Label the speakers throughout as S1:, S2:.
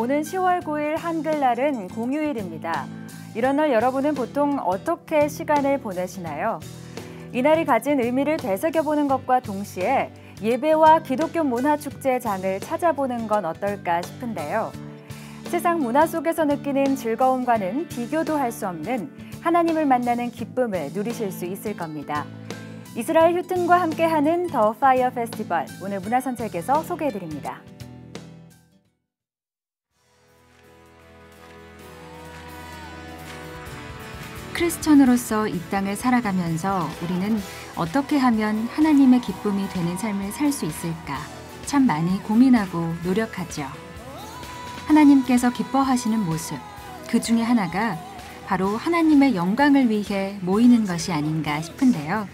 S1: 오는 10월 9일 한글날은 공휴일입니다. 이런 날 여러분은 보통 어떻게 시간을 보내시나요? 이날이 가진 의미를 되새겨보는 것과 동시에 예배와 기독교 문화축제장을 찾아보는 건 어떨까 싶은데요. 세상 문화 속에서 느끼는 즐거움과는 비교도 할 수 없는 하나님을 만나는 기쁨을 누리실 수 있을 겁니다. 이스라엘 휴튼과 함께하는 더 파이어 페스티벌 오늘 문화선책에서 소개해드립니다. 크리스천으로서 이 땅을 살아가면서 우리는 어떻게 하면 하나님의 기쁨이 되는 삶을 살 수 있을까 참 많이 고민하고 노력하죠. 하나님께서 기뻐하시는 모습 그 중에 하나가 바로 하나님의 영광을 위해 모이는 것이 아닌가 싶은데요.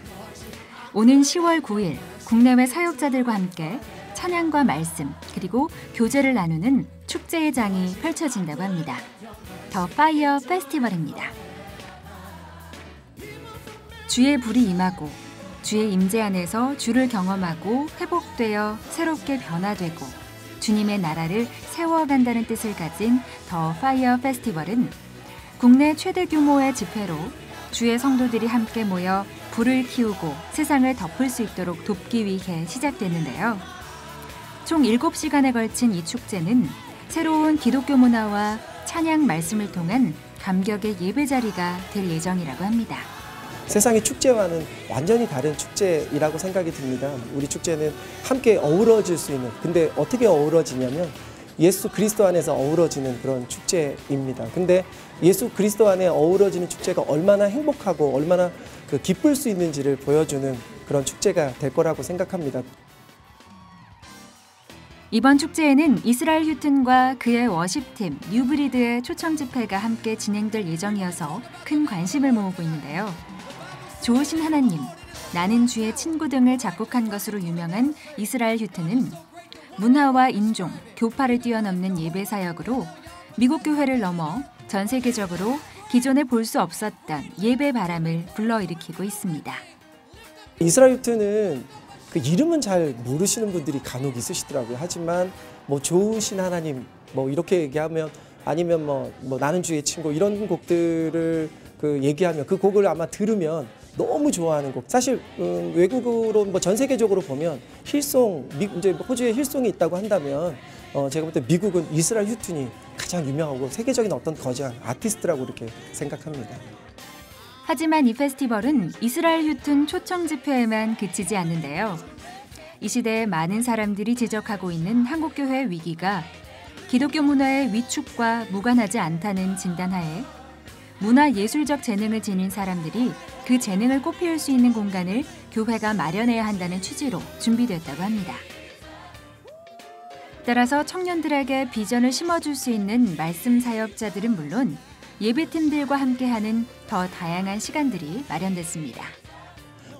S1: 오는 10월 9일 국내외 사역자들과 함께 찬양과 말씀 그리고 교제를 나누는 축제의 장이 펼쳐진다고 합니다. 더 파이어 페스티벌입니다. 주의 불이 임하고 주의 임재 안에서 주를 경험하고 회복되어 새롭게 변화되고 주님의 나라를 세워간다는 뜻을 가진 더 파이어 페스티벌은 국내 최대 규모의 집회로 주의 성도들이 함께 모여 불을 키우고 세상을 덮을 수 있도록 돕기 위해 시작됐는데요. 총 7시간에 걸친 이 축제는 새로운 기독교 문화와 찬양 말씀을 통한 감격의 예배 자리가 될 예정이라고 합니다.
S2: 세상의 축제와는 완전히 다른 축제이라고 생각이 듭니다. 우리 축제는 함께 어우러질 수 있는 근데 어떻게 어우러지냐면 예수 그리스도 안에서 어우러지는 그런 축제입니다. 근데 예수 그리스도 안에 어우러지는 축제가 얼마나 행복하고 얼마나 그 기쁠 수 있는지를 보여주는 그런 축제가 될 거라고 생각합니다.
S1: 이번 축제에는 이스라엘 휴튼과 그의 워십팀 뉴브리드의 초청 집회가 함께 진행될 예정이어서 큰 관심을 모으고 있는데요. 좋으신 하나님, 나는 주의 친구 등을 작곡한 것으로 유명한 이스라엘 휴트는 문화와 인종, 교파를 뛰어넘는 예배 사역으로 미국 교회를 넘어 전 세계적으로 기존에 볼 수 없었던 예배 바람을 불러일으키고 있습니다.
S2: 이스라엘 휴트는 그 이름은 잘 모르시는 분들이 간혹 있으시더라고요. 하지만 뭐 좋으신 하나님 뭐 이렇게 얘기하면 아니면 뭐, 뭐 나는 주의 친구 이런 곡들을 그 얘기하면 그 곡을 아마 들으면 너무 좋아하는 곡. 사실 음, 외국으로 뭐 전 세계적으로 보면 힐송, 미, 이제 호주에 힐송이 있다고 한다면 어, 제가 볼 때 미국은 이스라엘 휴튼이 가장 유명하고 세계적인 어떤 거장 아티스트라고 이렇게 생각합니다.
S1: 하지만 이 페스티벌은 이스라엘 휴튼 초청 집회에만 그치지 않는데요. 이 시대에 많은 사람들이 지적하고 있는 한국 교회 위기가 기독교 문화의 위축과 무관하지 않다는 진단하에 문화 예술적 재능을 지닌 사람들이 그 재능을 꽃피울 수 있는 공간을 교회가 마련해야 한다는 취지로 준비됐다고 합니다. 따라서 청년들에게 비전을 심어줄 수 있는 말씀 사역자들은 물론 예배팀들과 함께하는 더 다양한 시간들이 마련됐습니다.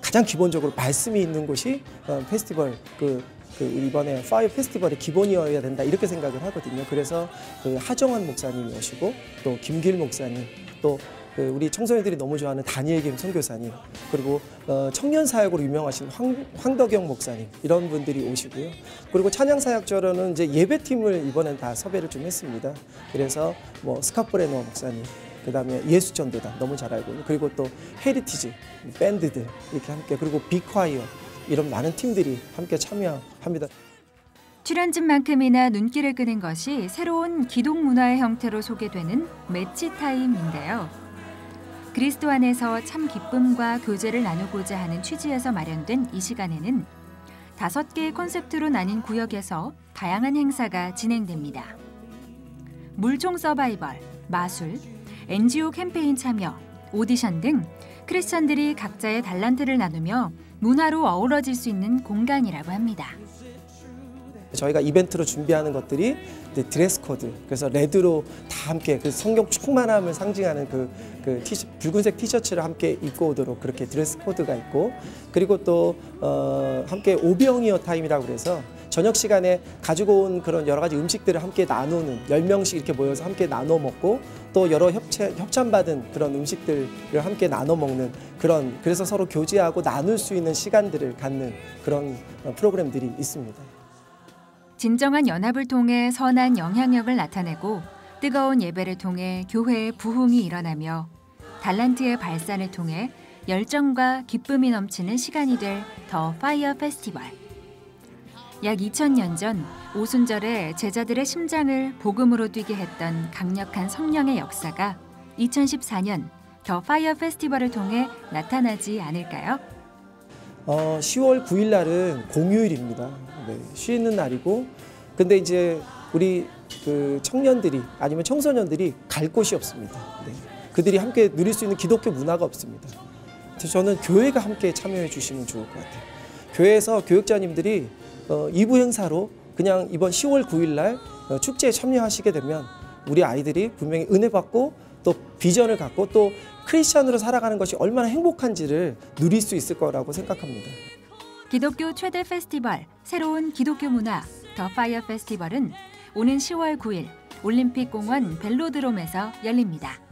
S2: 가장 기본적으로 말씀이 있는 곳이 어, 페스티벌 그, 그 이번에 파이어 페스티벌의 기본이어야 된다 이렇게 생각을 하거든요. 그래서 그 하정환 목사님이 오시고 또 김길 목사님 또그 우리 청소년들이 너무 좋아하는 다니엘 김 선교사님 그리고 어, 청년 사역으로 유명하신 황, 황덕영 목사님 이런 분들이 오시고요. 그리고 찬양 사역자로는 이제 예배팀을 이번엔 다 섭외를 좀 했습니다. 그래서 뭐 스카프레노 목사님 그다음에 예수 전도단 너무 잘 알고 그리고 또 헤리티지 밴드들 이렇게 함께 그리고 비콰이어 이런 많은 팀들이 함께 참여합니다.
S1: 출연진만큼이나 눈길을 끄는 것이 새로운 기독 문화의 형태로 소개되는 매치 타임인데요. 그리스도 안에서 참 기쁨과 교제를 나누고자 하는 취지에서 마련된 이 시간에는 다섯 개의 콘셉트로 나뉜 구역에서 다양한 행사가 진행됩니다. 물총 서바이벌, 마술, NGO 캠페인 참여, 오디션 등 크리스천들이 각자의 달란트를 나누며 문화로 어우러질 수 있는 공간이라고 합니다.
S2: 저희가 이벤트로 준비하는 것들이 드레스 코드 그래서 레드로 다 함께 그 성경 충만함을 상징하는 그, 그 티셔, 붉은색 티셔츠를 함께 입고 오도록 그렇게 드레스 코드가 있고 그리고 또 어, 함께 오병이어 타임이라고 그래서 저녁 시간에 가지고 온 그런 여러 가지 음식들을 함께 나누는 열명씩 이렇게 모여서 함께 나눠 먹고 또 여러 협찬, 협찬받은 그런 음식들을 함께 나눠 먹는 그런 그래서 서로 교제하고 나눌 수 있는 시간들을 갖는 그런 프로그램들이 있습니다.
S1: 진정한 연합을 통해 선한 영향력을 나타내고 뜨거운 예배를 통해 교회의 부흥이 일어나며 달란트의 발산을 통해 열정과 기쁨이 넘치는 시간이 될 더 파이어 페스티벌. 약 2000년 전 오순절에 제자들의 심장을 복음으로 뛰게 했던 강력한 성령의 역사가 2014년 더 파이어 페스티벌을 통해 나타나지 않을까요?
S2: 어, 10월 9일 날은 공휴일입니다. 네, 쉬는 날이고, 근데 이제 우리 그 청년들이 아니면 청소년들이 갈 곳이 없습니다. 네, 그들이 함께 누릴 수 있는 기독교 문화가 없습니다. 그래서 저는 교회가 함께 참여해 주시면 좋을 것 같아요. 교회에서 교육자님들이 어, 2부 행사로 그냥 이번 10월 9일 날 어, 축제에 참여하시게 되면 우리 아이들이 분명히 은혜 받고 또 비전을 갖고 또 크리스천으로 살아가는 것이 얼마나 행복한지를 누릴 수 있을 거라고 생각합니다.
S1: 기독교 최대 페스티벌 새로운 기독교 문화 더 파이어 페스티벌은 오는 10월 9일 올림픽 공원 벨로드롬에서 열립니다.